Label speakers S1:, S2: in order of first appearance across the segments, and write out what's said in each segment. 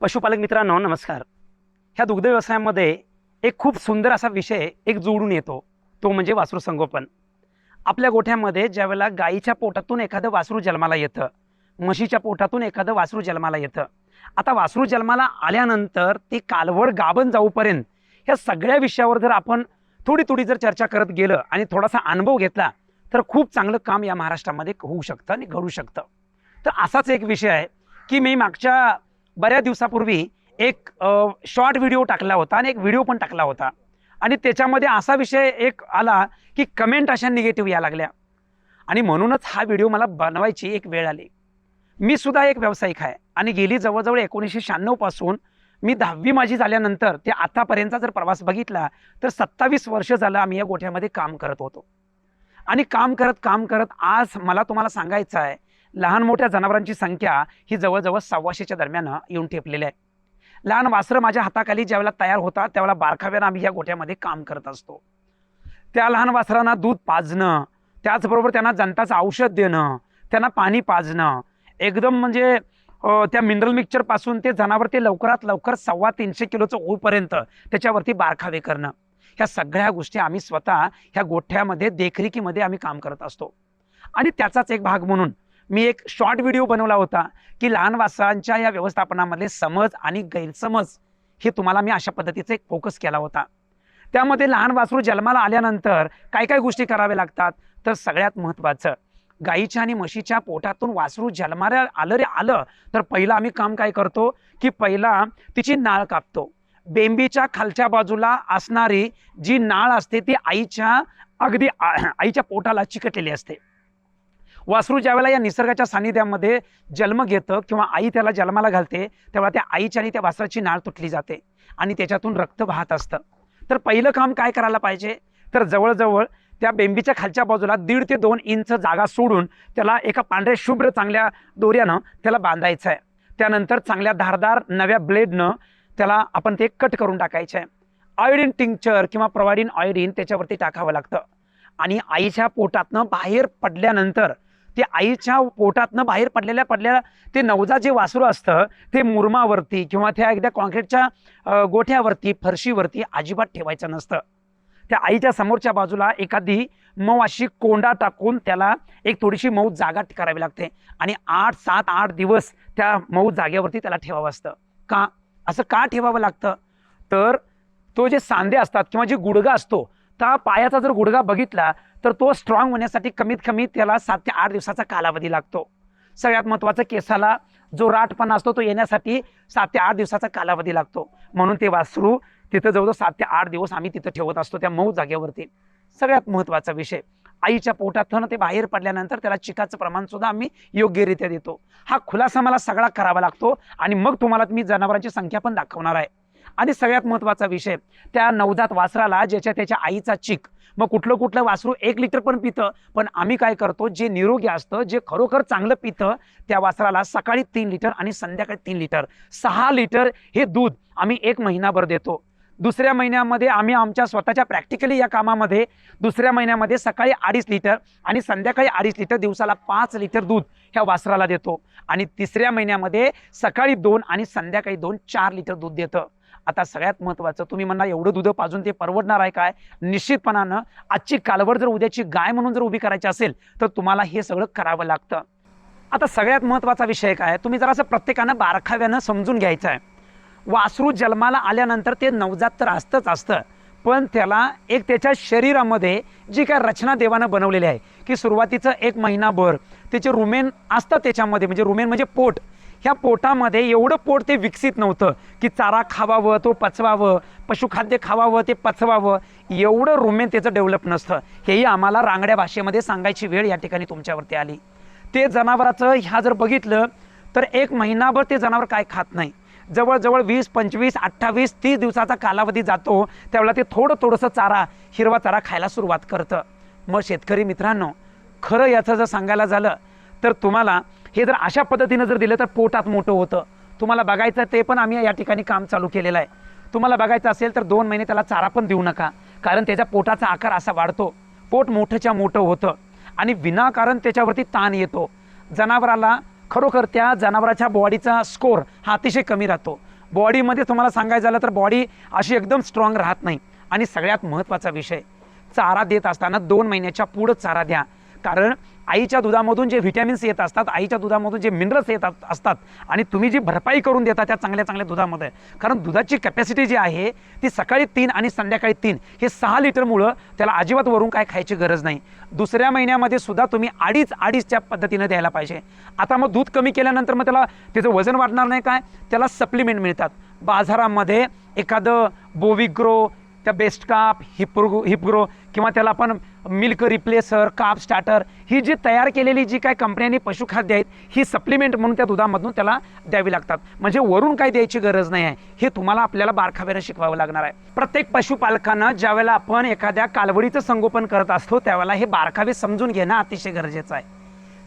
S1: पशुपालक मित्रांनो नमस्कार. ह्या दुग्ध व्यवसायामध्ये एक खूप सुंदर असा विषय एक जोडून येतो. तो म्हणजे वासरू संगोपन. आपल्या गोठ्यामध्ये ज्यावेळेला गाईच्या पोटातून एखादं वासरू जन्माला येतं म्हशीच्या पोटातून एखादं वासरू जन्माला येतं आता वासरू जन्माला आल्यानंतर ते कालवड गाबन जाऊपर्यंत ह्या सगळ्या विषयावर जर आपण थोडी थोडी जर चर्चा करत गेलं आणि थोडासा अनुभव घेतला तर खूप चांगलं काम या महाराष्ट्रामध्ये होऊ शकतं आणि घडू शकतं. तर असाच एक विषय आहे की मी मागच्या बऱ्याच दिवसापूर्वी एक शॉर्ट व्हिडिओ टाकला होता आणि एक व्हिडिओ पण टाकला होता. आणि त्याच्यामध्ये असा विषय एक आला की कमेंट अशा निगेटिव्ह या लागल्या. आणि म्हणूनच हा व्हिडिओ मला बनवायची एक वेळ आली. मी सुद्धा एक व्यावसायिक आहे आणि गेली जवळजवळ एकोणीसशे शहाण्णवपासून मी दहावी माझी झाल्यानंतर ते आतापर्यंतचा जर प्रवास बघितला तर सत्तावीस वर्ष झालं आम्ही या गोठ्यामध्ये काम करत होतो. आणि काम करत काम करत आज मला तुम्हाला सांगायचं आहे लहान मोठ्या जनावरांची संख्या ही जवळजवळ सव्वाशेच्या दरम्यान येऊन ठेपलेली आहे. लहान वासरं माझ्या हाताखाली ज्यावेळेला तयार होतात त्यावेळेला बारखाव्यानं आम्ही या गोठ्यामध्ये काम करत असतो. त्या लहान वासरांना दूध पाजणं त्याचबरोबर त्यांना जनताचं औषध देणं त्यांना पाणी पाजणं एकदम म्हणजे त्या मिनरल मिक्सरपासून ते जनावर ते लवकरात लवकर सव्वा तीनशे किलोचं होईपर्यंत त्याच्यावरती बारखावे करणं. ह्या सगळ्या गोष्टी आम्ही स्वतः ह्या गोठ्यामध्ये देखरेखीमध्ये आम्ही काम करत असतो. आणि त्याचाच एक भाग म्हणून मी एक शॉर्ट व्हिडिओ बनवला होता की लहान वासरांच्या या व्यवस्थापनामध्ये समज आणि गैरसमज हे तुम्हाला मी अशा पद्धतीचा एक फोकस केला होता. त्यामध्ये लहान वासरू जन्माला आल्यानंतर काय काय गोष्टी कराव्या लागतात? तर सगळ्यात महत्त्वाचं गाईच्या आणि म्हशीच्या पोटातून वासरू जन्माला आलं रे आलं तर पहिलं आम्ही काम काय करतो? की पहिला तिची नाळ कापतो. बेंबीच्या खालच्या बाजूला असणारी जी नाळ असते ती आईच्या अगदी आईच्या पोटाला चिकटलेली असते. वासरू ज्यावेळेला या निसर्गाच्या सानिध्यामध्ये जन्म घेतं किंवा आई त्याला जन्माला घालते तेव्हा त्या आईच्या आणि त्या वासराची नाळ तुटली जाते आणि त्याच्यातून रक्त वाहत असतं. तर पहिलं काम काय करायला पाहिजे? तर जवळजवळ त्या बेंबीच्या खालच्या बाजूला दीड ते दोन इंच जागा सोडून त्याला एका पांढऱ्या शुभ्र चांगल्या दोऱ्यानं त्याला बांधायचं आहे त्यानंतर चांगल्या धारदार नव्या ब्लेडनं त्याला आपण ते कट करून टाकायचं आहे आयोडीन टिंक्चर किंवा प्रोव्हायडिन आयोडीन त्याच्यावरती टाकावं लागतं. आणि आईच्या पोटातनं बाहेर पडल्यानंतर ते आईच्या पोटातनं बाहेर पडलेल्या पडलेल्या ते नवजात जे वासरू असतं ते मुरमावरती किंवा त्या एकदा कॉन्क्रीटच्या गोठ्यावरती फरशीवरती अजिबात ठेवायचं नसतं. त्या आईच्या समोरच्या बाजूला एखादी मऊ अशी कोंडा टाकून त्याला एक थोडीशी मऊ जागा करावी लागते आणि आठ सात आठ दिवस त्या मऊ जागेवरती त्याला ठेवावं असतं. का? असं का ठेवावं लागतं? तर तो जे सांधे असतात किंवा जे गुडगा असतो त्या पायाचा जर गुडघा बघितला तर तो स्ट्रॉंग होण्यासाठी कमीत कमी त्याला सात ते आठ दिवसाचा कालावधी लागतो. सगळ्यात महत्त्वाचं केसाला जो राटपणा असतो तो येण्यासाठी सात ते आठ दिवसाचा कालावधी लागतो. म्हणून ते वासरू तिथं जवळजवळ सात ते आठ दिवस आम्ही तिथं ठेवत असतो त्या मऊ जागेवरती. सगळ्यात महत्त्वाचा विषय आईच्या पोटातून ते बाहेर पडल्यानंतर त्याला चिकाचं प्रमाण सुद्धा आम्ही योग्यरित्या देतो. हा खुलासा मला सगळा करावा लागतो आणि मग तुम्हाला मी जनावरांची संख्या पण दाखवणार आहे. आणि सगळ्यात महत्त्वाचा विषय त्या नवजात वासराला ज्याच्या त्याच्या आईचा चिक. मग कुठलं कुठलं वासरू एक लिटर पण पितं पण आम्ही काय करतो जे निरोगी असतं जे खरोखर चांगलं पितं त्या वासराला सकाळी तीन लिटर आणि संध्याकाळी तीन लिटर. सहा लिटर हे दूध आम्ही एक महिनाभर देतो. दुसऱ्या महिन्यामध्ये आम्ही आमच्या स्वतःच्या प्रॅक्टिकली या कामामध्ये दुसऱ्या महिन्यामध्ये सकाळी अडीच लिटर आणि संध्याकाळी अडीच लिटर दिवसाला पाच लिटर दूध ह्या वासराला देतो. आणि तिसऱ्या महिन्यामध्ये सकाळी दोन आणि संध्याकाळी दोन चार लिटर दूध देतं. आता सगळ्यात महत्त्वाचं तुम्ही म्हणा एवढं दूध पाजून ते परवडणार आहे काय? निश्चितपणानं आजची कालवड जर उद्याची गाय म्हणून जर उभी करायची असेल तर तुम्हाला हे सगळं करावं लागतं. आता सगळ्यात महत्त्वाचा विषय काय? आहे? तुम्ही जरा असं प्रत्येकानं बारखाव्यानं समजून घ्यायचं आहे. वासरू जन्माला आल्यानंतर ते नवजात तर असतंच असतं पण त्याला एक त्याच्या शरीरामध्ये जी काय रचना देवानं बनवलेली आहे की सुरुवातीचं एक महिनाभर त्याचे रुमेन असतं त्याच्यामध्ये म्हणजे रुमेन म्हणजे पोट ह्या पोटामध्ये एवढं पोट ते विकसित नव्हतं की चारा खावावं तो पचवावं पशुखाद्य खावावं ते पचवावं. एवढं रुमेन त्याचं डेव्हलप नसतं. हेही आम्हाला रांगड्या भाषेमध्ये सांगायची वेळ या ठिकाणी तुमच्यावरती आली. ते जनावराचं ह्या जर बघितलं तर एक महिनाभर ते जनावर काय खात नाही. जवळजवळ वीस पंचवीस अठ्ठावीस तीस दिवसाचा कालावधी जातो. त्यावेळेला ते थोडं थोडंसं चारा हिरवा चारा खायला सुरुवात करतं. मग शेतकरी मित्रांनो खरं याचं जर सांगायला झालं तर तुम्हाला हे जर अशा पद्धतीनं जर दिलं तर पोटात मोठं होतं. तुम्हाला बघायचं ते पण आम्ही या ठिकाणी काम चालू केलेलं आहे. तुम्हाला बघायचं असेल तर दोन महिने त्याला चारा पण देऊ नका. कारण त्याच्या पोटाचा आकार असा वाढतो. पोट मोठंच्या मोठं होतं. आणि विनाकारण त्याच्यावरती ताण येतो. जनावराला खरोखर त्या जनावराच्या बॉडीचा स्कोर हा अतिशय कमी राहतो. बॉडीमध्ये तुम्हाला सांगायचं झालं तर बॉडी अशी एकदम स्ट्रॉंग राहत नाही. आणि सगळ्यात महत्त्वाचा विषय चारा देत असताना दोन महिन्याच्या पुढं चारा द्या. कारण आईच्या दुधामधून जे व्हिटॅमिन्स येत असतात आईच्या दुधामधून जे मिनरल्स येत असतात आणि तुम्ही जी भरपाई करून देता त्या चांगल्या चांगल्या दुधामध्ये कारण दुधाची कॅपॅसिटी जी आहे ती सकाळी तीन आणि संध्याकाळी तीन हे सहा लिटरमुळं त्याला अजिबात वरून काय खायची गरज नाही. दुसऱ्या महिन्यामध्ये सुद्धा तुम्ही अडीच अडीचच्या पद्धतीनं द्यायला पाहिजे. आता मग दूध कमी केल्यानंतर मग त्याला त्याचं वजन वाढणार नाही काय? त्याला सप्लिमेंट मिळतात. बाजारामध्ये एखादं बोविग्रो त्या बेस्ट काप हिप्रो हिपग्रो किंवा त्याला आपण मिल्क रिप्लेसर काप स्टार्टर ही जी तयार केलेली जी काय कंपन्यांनी पशुखाद्य आहेत ही सप्लिमेंट म्हणून त्या दुधामधून त्याला द्यावी लागतात. म्हणजे वरून काय द्यायची गरज नाही आहे. हे तुम्हाला आपल्याला बारखाव्यानं शिकवावं लागणार आहे. प्रत्येक पशुपालकानं ज्यावेळेला आपण एखाद्या कालवडीचं संगोपन करत असतो त्यावेळेला हे बारखावे समजून घेणं अतिशय गरजेचं आहे.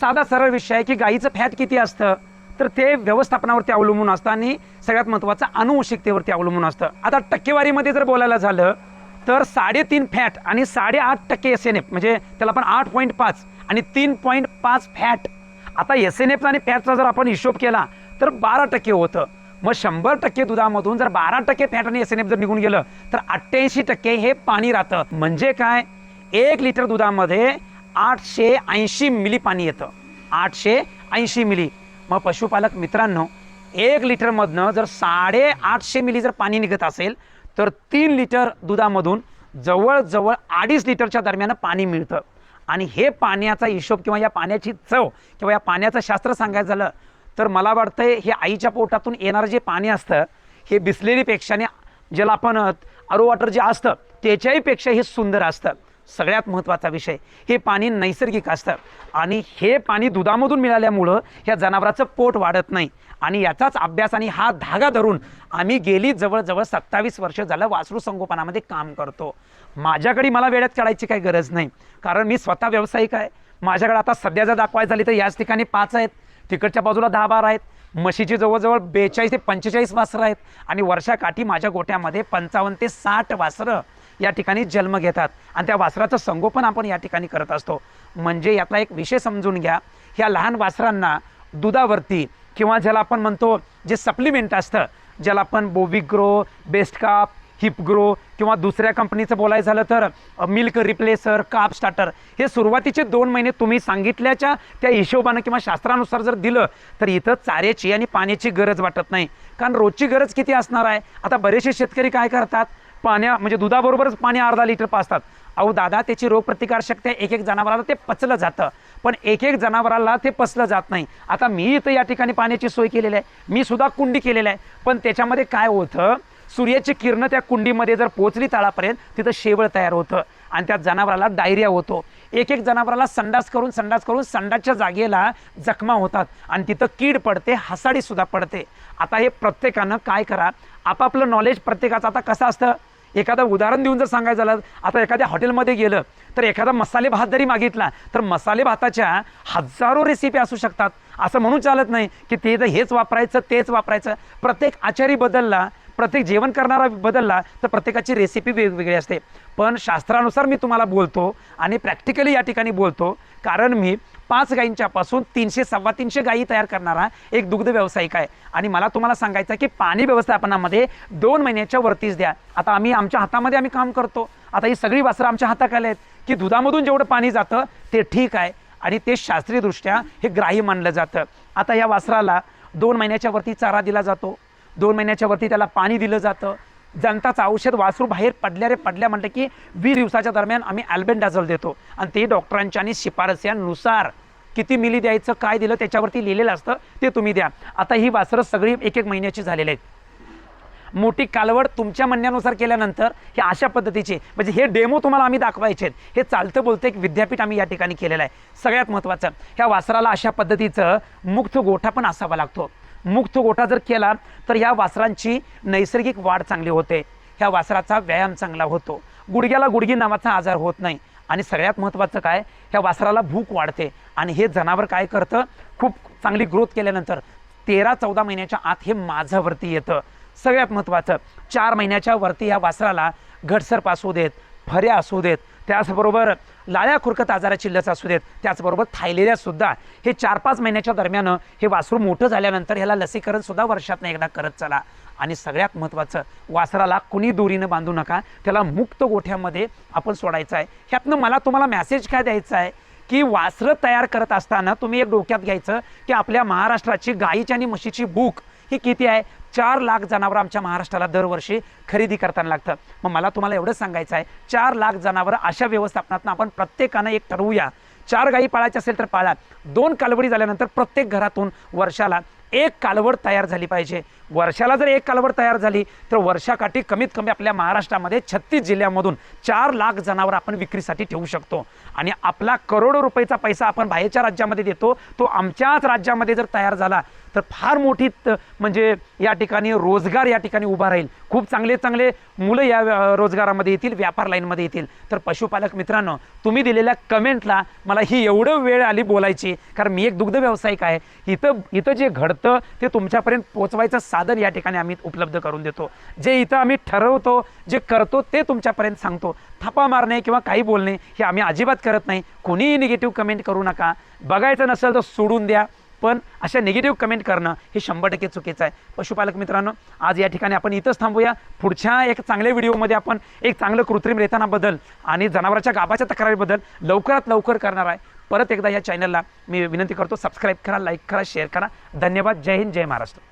S1: साधा सरळ विषय आहे की गाईचं फॅट किती असतं? तर ते व्यवस्थापनावरती अवलंबून असतं आणि सगळ्यात महत्त्वाचं अनुवंशिकतेवरती अवलंबून असतं. आता टक्केवारीमध्ये जर बोलायला झालं तर साडेतीन फॅट आणि साडेआठ टक्के एस एन एफ म्हणजे त्याला आपण आठ पॉईंट पाच आणि तीन पॉईंट पाच फॅट. आता एस एन एफचा आणि फॅटचा जर आपण हिशोब केला तर बारा टक्के होतं. मग शंभर टक्के दुधामधून जर बारा टक्के फॅट आणि एस एन एफ जर निघून गेलं तर अठ्ठ्याऐंशी टक्के हे पाणी राहतं. म्हणजे काय? एक लिटर दुधामध्ये आठशे ऐंशी मिली पाणी येतं. आठशे ऐंशी मिली. मग पशुपालक मित्रांनो एक लिटरमधनं जर साडे आठशे मिली जर पाणी निघत असेल तर तीन लिटर दुधामधून जवळजवळ अडीच लिटरच्या दरम्यान पाणी मिळतं. आणि हे पाण्याचा हिशोब किंवा या पाण्याची चव किंवा या पाण्याचं शास्त्र सांगायचं झालं तर मला वाटतंय हे आईच्या पोटातून येणारं जे पाणी असतं हे बिसलेरीपेक्षाने ज्याला आपण अरो वॉटर जे असतं त्याच्याहीपेक्षा हे सुंदर असतं. सगळ्यात महत्त्वाचा विषय. हे पाणी नैसर्गिक असतं. आणि हे पाणी दुधामधून मिळाल्यामुळं ह्या जनावराचं पोट वाढत नाही. आणि याचाच अभ्यास आणि हा धागा धरून आम्ही गेली जवळजवळ सत्तावीस वर्ष झालं वासरू संगोपनामध्ये काम करतो. माझ्याकडे मला वेळेत काढायची काही गरज नाही. कारण मी स्वतः व्यावसायिक आहे. माझ्याकडे आता सध्या जर दाखवायचं झाली तर याच ठिकाणी पाच आहेत. तिकडच्या बाजूला दहा बारा आहेत. म्हशीची जवळजवळ बेचाळीस ते पंचेचाळीस वासरं आहेत. आणि वर्षाकाठी माझ्या गोठ्यामध्ये पंचावन्न ते साठ वासरं या ठिकाणी जन्म घेतात. आणि त्या वासराचं संगोपन आपण या ठिकाणी करत असतो. म्हणजे यातला एक विषय समजून घ्या. ह्या लहान वासरांना दुधावरती किंवा ज्याला आपण म्हणतो जे सप्लिमेंट असतं ज्याला आपण बोविग्रो बेस्ट काप हिपग्रो किंवा दुसऱ्या कंपनीचं बोलायचं झालं तर मिल्क रिप्लेसर काप स्टार्टर हे सुरुवातीचे दोन महिने तुम्ही सांगितल्याच्या त्या हिशोबानं किंवा शास्त्रानुसार जर दिलं तर इथं चाऱ्याची आणि पाण्याची गरज वाटत नाही. कारण रोजची गरज किती असणार आहे? आता बरेचसे शेतकरी काय करतात? पाण्या म्हणजे दुधाबरोबरच पाणी अर्धा लिटर पाचतात अहो दादा त्याची रोगप्रतिकारशक्ती एक एक जनावराला ते पचलं जातं. पण एक एक जनावराला ते पचलं जात नाही. आता मी इथं या ठिकाणी पाण्याची सोय केलेली आहे. मी सुद्धा कुंडी केलेली आहे. पण त्याच्यामध्ये काय होतं? सूर्याची किरणं त्या कुंडीमध्ये जर पोचली तळापर्यंत तिथं शेवळ तयार होतं. आणि त्या जनावराला डायरिया होतो. एक एक जनावराला संडास करून संडास करून संडासच्या जागेला जखमा होतात. आणि तिथं कीड पडते हसाडी सुद्धा पडते. आता हे प्रत्येकानं काय करा? आपापलं नॉलेज प्रत्येकाचं आता कसं असतं? एखादं उदाहरण देऊन जर सांगायचं झालं आता एखाद्या हॉटेलमध्ये गेलं तर एखादा मसाले भात जरी मागितला तर मसाले भाताच्या हजारो रेसिपी असू शकतात. असं म्हणून चालत नाही की ते तर हेच वापरायचं तेच वापरायचं. प्रत्येक आचारी बदलला प्रत्येक जेवण करणारा बदलला तर प्रत्येकाची रेसिपी वेगवेगळी असते. पण शास्त्रानुसार मी तुम्हाला बोलतो आणि प्रॅक्टिकली या ठिकाणी बोलतो कारण मी पाच गायींच्यापासून तीनशे सव्वा तीनशे गायी तयार करणारा एक दुग्ध व्यावसायिक आहे. आणि मला तुम्हाला सांगायचं आहे की पाणी व्यवस्थापनामध्ये दोन महिन्याच्या वरतीच द्या. आता आम्ही आमच्या हातामध्ये आम्ही काम करतो. आता ही सगळी वासरं आमच्या हाताखाली आहेत की दुधामधून जेवढं पाणी जातं ते ठीक आहे आणि ते शास्त्रीयदृष्ट्या हे ग्राह्य मानलं जातं. आता या वासराला दोन महिन्याच्या वरती चारा दिला जातो. दोन महिन्याच्या वरती त्याला पाणी दिलं जातं. जनताचं औषध वासरू बाहेर पडल्या रे पडल्या म्हटलं की वीस दिवसाच्या दरम्यान आम्ही अल्बेंडाझोल देतो. आणि ते डॉक्टरांच्या आणि शिफारस्यानुसार किती मिली द्यायचं काय दिलं त्याच्यावरती लिहिलेलं असतं ते तुम्ही द्या. आता ही वासरं सगळी एक एक महिन्याची झालेली आहेत. मोठी कालवड तुमच्या म्हणण्यानुसार केल्यानंतर हे अशा पद्धतीचे म्हणजे हे डेमो तुम्हाला आम्ही दाखवायचे आहेत. हे चालतं बोलतं एक विद्यापीठ आम्ही या ठिकाणी केलेलं आहे. सगळ्यात महत्त्वाचं ह्या वासराला अशा पद्धतीचं मुक्त गोठा पण असावा लागतो. मुक्त गोठा जर केला तर ह्या वासरांची नैसर्गिक वाढ चांगली होते. ह्या वासराचा व्यायाम चांगला होतो. गुडघ्याला गुडघी नावाचा आजार होत नाही. आणि सगळ्यात महत्त्वाचं काय? ह्या वासराला भूक वाढते. आणि हे जनावर काय करतं? खूप चांगली ग्रोथ केल्यानंतर तेरा चौदा महिन्याच्या आत हे माझावरती येतं. सगळ्यात महत्त्वाचं चार महिन्याच्या वरती ह्या वासराला घटसर्प असू देत फऱ्या असू देत त्याचबरोबर लाळ्या खुरकत आजाराची लस असू देत त्याचबरोबर थायलेरियासुद्धा हे चार पाच महिन्याच्या दरम्यान हे वासरू मोठं झाल्यानंतर ह्याला लसीकरणसुद्धा वर्षातनं एकदा करत चला. आणि सगळ्यात महत्त्वाचं वासराला कुणी दोरीनं बांधू नका त्याला मुक्त गोठ्यामध्ये आपण सोडायचं आहे. ह्यातनं मला तुम्हाला मॅसेज काय द्यायचा आहे? की वासरं तयार करत असताना तुम्ही एक डोक्यात घ्यायचं की आपल्या महाराष्ट्राची गाईची आणि म्हशीची भूक ही किती आहे? चार लाख जनावरं आमच्या महाराष्ट्राला दरवर्षी खरेदी करताना लागतं. मग मला तुम्हाला एवढंच सांगायचं आहे चार लाख जनावरं अशा व्यवस्थापनातून आपण प्रत्येकानं एक ठरवूया चार गायी पाळायची असेल तर पाळा. दोन कालवडी झाल्यानंतर प्रत्येक घरातून वर्षाला एक कालवड तयार झाली पाहिजे. वर्षाला जर एक कालवड तयार झाली तर वर्षाकाठी कमीत कमी आपल्या महाराष्ट्रामध्ये छत्तीस जिल्ह्यामधून चार लाख जनावर आपण विक्रीसाठी ठेवू शकतो. आणि आपला करोडो रुपयाचा पैसा आपण बाहेरच्या राज्यामध्ये देतो तो आमच्याच राज्यामध्ये जर तयार झाला तर फार मोठी म्हणजे या ठिकाणी रोजगार या ठिकाणी उभा राहील. खूप चांगले चांगले मुलं या रोजगारामध्ये येतील व्यापार लाईनमध्ये येतील. तर पशुपालक मित्रांनो तुम्ही दिलेल्या कमेंटला मला ही एवढं वेळ आली बोलायची कारण मी एक दुग्ध व्यावसायिक आहे. इथं इथं जे घडतं ते तुमच्यापर्यंत पोचवायचं साधन या ठिकाणी आम्ही उपलब्ध करून देतो. जे इथं आम्ही ठरवतो जे करतो ते तुमच्यापर्यंत सांगतो. थापा मारणे किंवा काही बोलणे हे आम्ही अजिबात करत नाही. कोणीही निगेटिव्ह कमेंट करू नका. बघायचं नसेल तर सोडून द्या. पण अशा निगेटिव्ह कमेंट करणं हे शंभर टक्के चुकीचं आहे. पशुपालक मित्रांनो आज या ठिकाणी आपण इथंच थांबूया. पुढच्या एक चांगल्या व्हिडिओमध्ये आपण एक चांगलं कृत्रिम रेताना बदल आणि जनावरांच्या गाबाच्या तक्रारीबद्दल लवकरात लवकर करणार आहे. परत एकदा या चॅनलला मी विनंती करतो सबस्क्राईब करा लाईक करा शेअर करा. धन्यवाद. जय हिंद जय महाराष्ट्र.